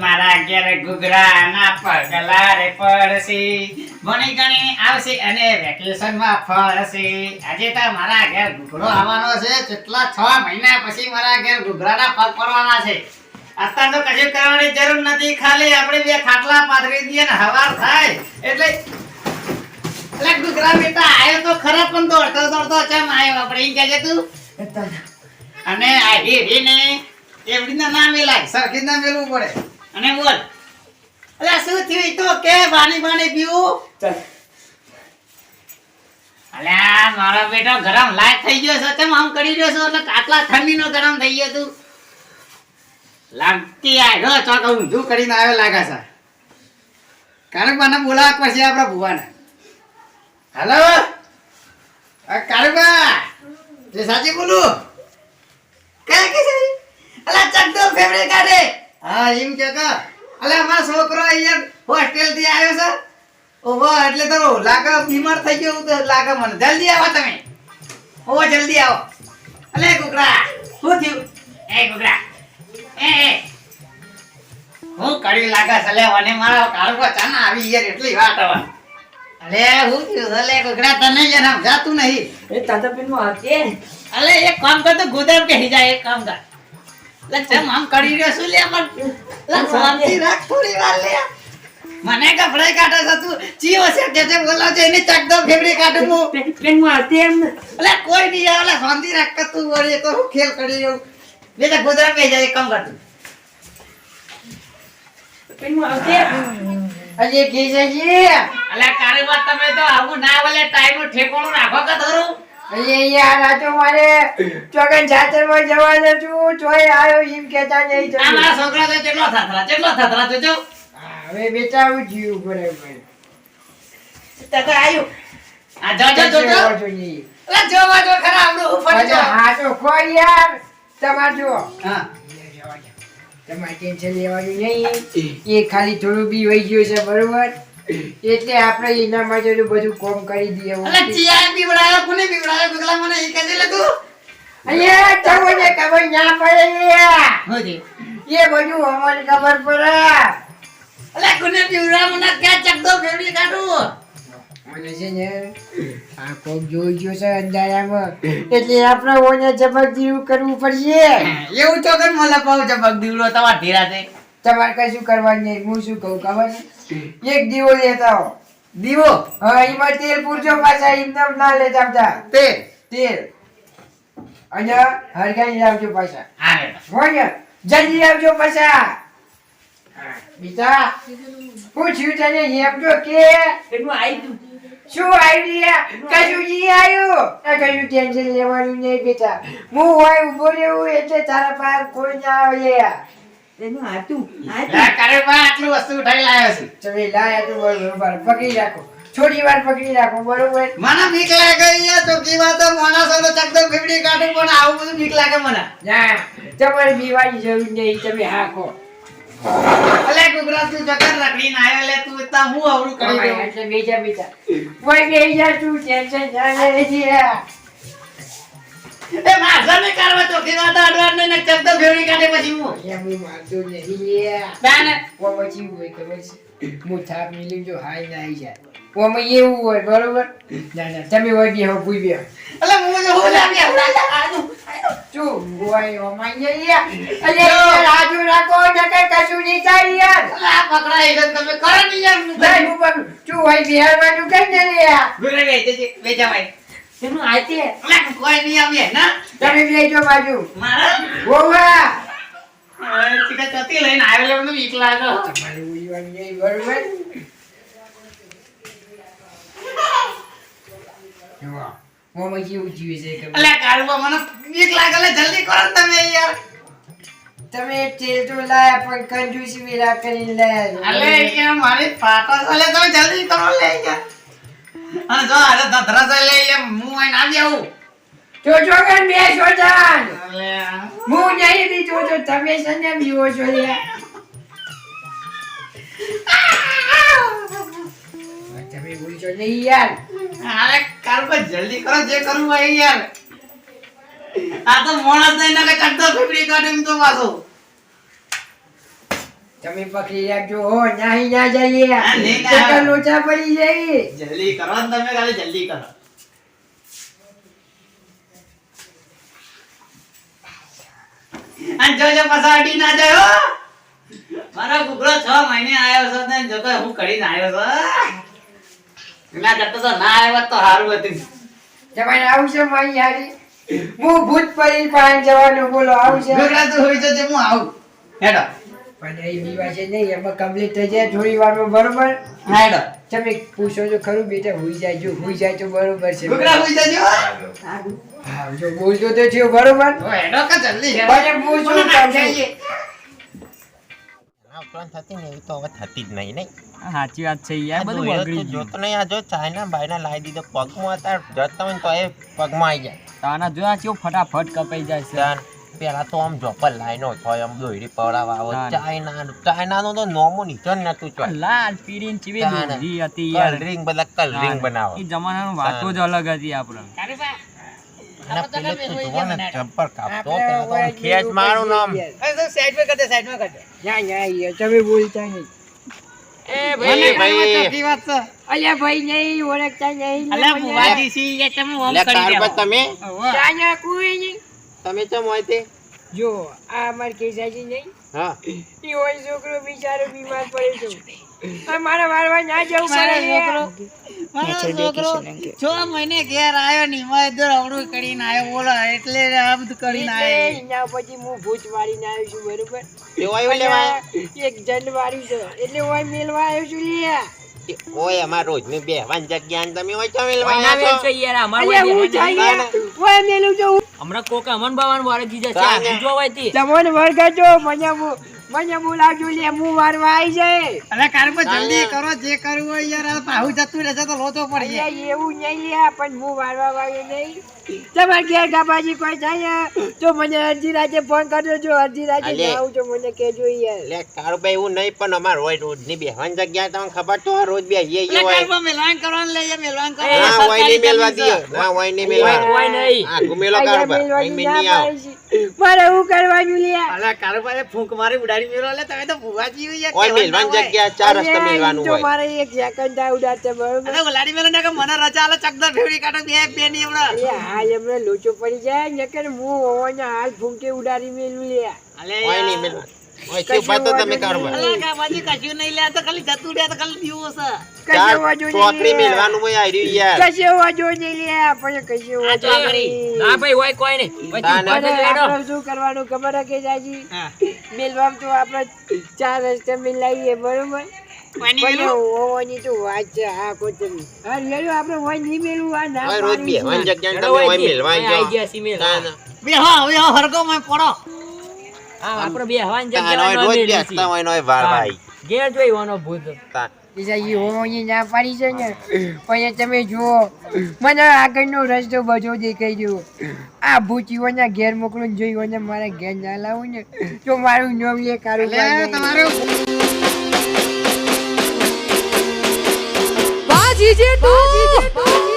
મારા ઘેર ઘૂઘરા પગલા રે પડશે. ભણી ગણી આવશે અને વેકેશન ફરશે. આજે તો મારા ઘેર ઘૂઘરો આવવાનો છે. કેટલા છ મહિના પછી મારા ઘેર ઘૂઘરાના પગ પડવાના છે. અત્યારે તો કશું કરવાની જરૂર નથી. ખાલી આપણે બે ખાટલા પાથરી દઈએ હવાર થાય. એટલે એટલે ઘૂઘરા બેટા આવ્યો તો ખરા પણ દોડતો દોડતો ચમ આવ્યો આપણે એમ કહેજે તું. અને આ હીરીને એવડીના ના મેલાય સરખી ના મેલવું પડે. અને બોલ. અલા શું થયું? તો કે પીવું? અલ્યા મારા બેટો ગરમ લાઈટ થઈ ગયો છે. તેમ આમ કરી રહ્યો છો? એટલે આટલા ઠંડીનો ગરમ થઈ ગયો તું. લાગતી આવ્યો ચોક ઊંધું કરીને આવ્યો લાગે છે. કારણ મને બોલાવવા પછી આપણા ભુવાને. હેલો. કારકબા જે સાચી બોલું? કયા કે છે? અલા ચકદો ફેવરેટ કાઢે. હા, એમ કે કા અલા, મારો છોકરો અહીંયા હોસ્ટેલથી આવ્યો છે. ઓહો, એટલે તો લાગે બીમાર થઈ ગયો તો. લાગે મને. જલ્દી આવો તમે. ઓવો જલ્દી આવો. અલે કુકરા શું થયું? એ કુકરા એ એ. હું કડી લાગે સલે અને મારો કાળકો ચાના આવી યાર એટલી વાત હવે. અલે હું થયું અલે કુકડા તને યાર જાતું નહીં. એ તાતા પેનમાં હતે અલે એક કામ કર તો ગોદામ કે જાય એક કામ કર. લે આમ કરી રહ્યો છું લે પણ લે શાંતિ રાખ થોડી વાર લે. મને કપડાઈ કાઢે છે તું? ચીઓ છે કે જે બોલાવ છે એની ચકદો ફેફડી કાઢું હું. પેનમાં હતે એમ અલે કોઈ નહીં આવે લે શાંતિ રાખ કે તું વળી તો હું ખેલ કરી રહ્યો બે તો ગોદામ કે જાય એક કામ કર તું. પેનમાં હતે અજય કેશવજી અલે કારી વાત તમે તો આવું ના વલે ટાઈમનું ઠેકોણું રાખો કે ધરું? અજય યાર આ તો મારે ચોગન જાતરમાં જવાનું છું તોય આવ્યો એમ કહેતા નહીં આ મારા છોકરા તો કેટલો થથરા કેટલો થથરા જોજો. હવે બેટા હું જીવ બરાબર તે તો આયુ. આ જોજો જોજો વાંધો નહીં. અલે જોવા જો ખરા ઉપર જો. હા તો કોઈ યાર તમારે જુઓ. હા. તમારે ટેન્શન લેવાનું નહીં. એ ખાલી થોડું બી વહી ગયું છે બરોબર? એટલે આપણે એના માટે બધું કોમ કરી દઈએ. અલે ચિયા બીવડાયો કોને બીવડાયો ગુગલા મને એ કહી લે તું. અહીંયા તમને ખબર ના પડે યાર. એ બધું અમને ખબર પડે. અલે કોને બીવડાયો મને ક્યાં ચક્કો ફેવડી કાઢું? મને છે ને આ કોક જોઈ ગયો છે અંધારામાં એટલે આપણે ઓને જબક દીવું કરવું પડશે. એવું તો કઈ મને પાઉ છે દીવડો તમાર ધીરા છે. તમારે કશું કરવાનું નહીં હું શું કહું ખબર એક દીવો લેતા હો દીવો? હા એમાં તેલ પૂરજો પાછા એમને ના લેતા આવતા. તે તેલ. અને હરગાઈ લાવજો પાછા. હા હોય જલ્દી આવજો પાછા. બીજા પૂછ્યું તને હેમજો કે એનું આવી તું શું આઈડિયા કશું જી આવ્યું? આ કશું ટેન્શન લેવાનું નહીં બેટા. હું હોય ઊભો રહેવું એટલે તારા પાસે કોઈ ના આવે. પેનમાં હતું લા કરે બા આટલું વસ્તુ ઉઠાઈ લાવ્યો છું. તમે લાયા તો બરોબર પકડી રાખો. થોડી વાર પકડી રાખો બરોબર? મને બીક લાગે યાર ચોકી વાત તો માણસો તો ચકદો ફેવડી કાઢું પણ આવું બધું બીક લાગે મને. ના તમારે બીવાની જરૂર નહીં તમે હાકો. અલે ગુગરા તું ચક્કર રાખીને આવ્યો લે તું ઇतना હું અવળું કરી દઉં? એટલે બીજા બીજા. કોઈ બીજા તું ટેન્શન ના લેજે એ મારસા ને કરવા ચોકી વાત અડવાડ ને ચકદો ફેવડી કાઢે પછી હું? એમ મારતો નહીં તાને ઓમાં કેવું હોય ખબર છે હું થાપ મિલી જો હાઈ ના આવી જાય. ઓમાં એવું હોય બરોબર? ના ના તમે હોય બે હો ભૂઈ બે. અલે હું જો હું લાવી આવું જો હોય ઓમાં યાર અલે રાજુ રાખો જકે કશું પકડાઈ ગયો તમે કરો ને યાર હું ભાઈ હું પણ શું હોય બિહારવાનું કઈ ને લે ગુરે ગઈ તે બેજા ભાઈ તેનું હતે અલે કોઈ નહીં આવે ના? તમે બેજો બાજુ. મારા? ઓવા ચતી લઈને મને બીક લાગે. તમારે ઉડવાનું નહીં બરોબર? જોવા કેવું જીવે છે ખબર. અલે મને બીક લાગે. જલ્દી કરો તમે યાર. તમે તેલ તો લાયા પણ કંજૂસી વેરા કરીને લાયા અલે યાર મારે પાટો ચાલે તમે જલ્દી કરો લે યાર અને જો અરે ધધરા ચાલે લે હું અહીં આવી આવું જો જો કે બે શોધાન જાન હું નહીં બીજો જો તમે છે ને બીવો છો લે. તમે બોલશો નહીં યાર. અરે કારુભાઈ જલ્દી કરો જે કરવું હોય યાર. આ તો મોણસ નહીં ને તો પાછો. તમે પકડી રાખજો હો નાહી ના જઈએ. નહીં લોચા પડી જાય. જલ્દી કરો તમે ખાલી જલ્દી કરો. અને જો જો પસાડી ના જાય હો. મારો ગુગળો છ મહિને આવ્યો છે ને જો તો હું કરીને આવ્યો છું ના કરતો તો ના આવ્યો તો સારું હતું. જમાઈ આવું છે મારી હારી? હું ભૂત પરી પાન જવાનું બોલો આવું છે? કુકડા હોય જજે હું આવું. હેડો. પણ એ છે નહીં એમાં કમ્પ્લીટ થઈ જાય થોડી વારમાં બરોબર? હેડો. તમે પૂછો જો ખરું બેટા? હોઈ જાય જો હોઈ જાય તો બરોબર છે. કુકડા હોઈ જાય હા જો બોલતો તો થયો બરોબર? તો હેડો કે જલ્દી. હેડો પૂછો પૂછું મને ના તમને. જઈએ. આ ઉપરાંત થતી ને એવી તો હવે થતી જ નહીં નહીં સાચી વાત છે યાર બધું બગડી ગયું. જોતો નહીં આ જો ચાઇના બાયના લાવી દીધો પગમાં અત્યારે જતા હોય તો એ પગમાં આવી જાય. તાના જોયા કેવું ફટાફટ કપાઈ જાય છે. પેલા તો આમ જોપર લાઈનો થાય આમ દોયડી પડાવા આવે ચાઇના ચાઇના નો તો નોમો નીચો નતું ચાલ લાલ પીળી ચીવી. દોરી હતી યાર. કલરિંગ બધા કલરિંગ એ બનાવે. જમાનાનું વાતો જ અલગ હતી આપણે તમે બોલતા નહીં. એ ભાઈ ભાઈ. ચોખ્ખી વાત છે અલ્યા ભાઈ નહીં ઓળખતા નહીં અલ્યા મને. બુવાજી સી એ તમે ઓમ કરી કારબા તમે? ઓહો. ચાઇના કોઈ નહીં. તમે ચમ હોય તે? જો આ અમાર કેસાજી નહીં. હા. ઈ હોય છોકરો બિચારો બીમાર પડે છે. મારા વારવા ના જવું મારો પડે મારો છોકરો છ મહિને ઘેર આવ્યો ની મેં કરીને આવ્યો બોલો એટલે આ બધું કરીને આવ્યો એના પછી હું ભૂત મારીને આવ્યો છું બરોબર? એક જન વાળ્યું છે એટલે હોય મેલવા આવ્યો છું લ્યા. ઓય અમાર રોજની બેહવાની જગ્યા ને તમે હોય ચમ કોઈ ના લેવાય વેચો યાર અમાર ઓય હું. યાર. ઓય મેલું જો હમણાં કોકા અમન બાવાન વાળે જીજા છે જોવાય તી? તમોન હોય જો બો- મને બોલાવજો લે હું વારવા આવી જાય. અરે કારબા જલ્દી કરો જે કરવું હોય યાર આ પાહુ જતું રહેશે તો લોચો પડી જાય. એવું નહીં લ્યા પણ હું વારવા વાગે નહીં. તમારે ઘેર ગાબાજી કોઈ થાય તો મને અડધી રાતે ફોન કરજો જો અડધી રાતે. આવું મને કહેજો યાર. લે કારુભાઈ એવું નહીં પણ અમાર રોજ રોજની બેહવાની જગ્યા તમને ખબર તો રોજ બેહીએ એટલે ઈ હોય. કારબા મેલવાન કરવાનું લઈ જાય મેલવાન એ, હા હોય નહીં મેલવા દીયો. હા હોય નહીં મેલવા. હોય નહીં. હા ગુમેલો અહીંયા કારુભા મેલવાની અહીં મેં ના નહીં. મારે હું કરવાનું લે. અલા કારબા એ ફૂંક મારી ઉડાડી મેલો લે તમે તો ભુવાજી હોય યાર, ઓય કહેવાનું ના મેલવાની હોય. જગ્યા ચાર રસ્તા મેલવાનું હોય. મારે એક સેકન્ડ થાય ઉડાડતે બરોબર? અરે ઉલાડી મેલો ને કે મને રજા આલે ચકદર ફેવડી કાઢો બે બે ની હમણાં અલ્યા, હા એમને લોચો પડી જાય નકર હું હોવાના હાલ ફૂંકે ઉડાડી મેલું લે. અલે નહીં મેલવાનું. મેલવામાં તો આપણે ચાર રસ્તે મિલાઈએ બરોબર? કોઈની આ આપણે બે હવાન જેમ જગ્યાએ રોજ બેસતા હોય ને ઓય વાર ભાઈ. ઘેર જોઈ વાનો ભૂત. બીજા ઈ હોવાની ના પાડી છે ને? પણ તમે જુઓ મને આગળનો રસ્તો બધો દેખાઈ ગયો. આ ભૂચીઓના ઘેર મોકલું જોઈ ને મારા ઘેર ના લાવું ને તો મારું નામ એ કારું તમારું? બાજી જેટલું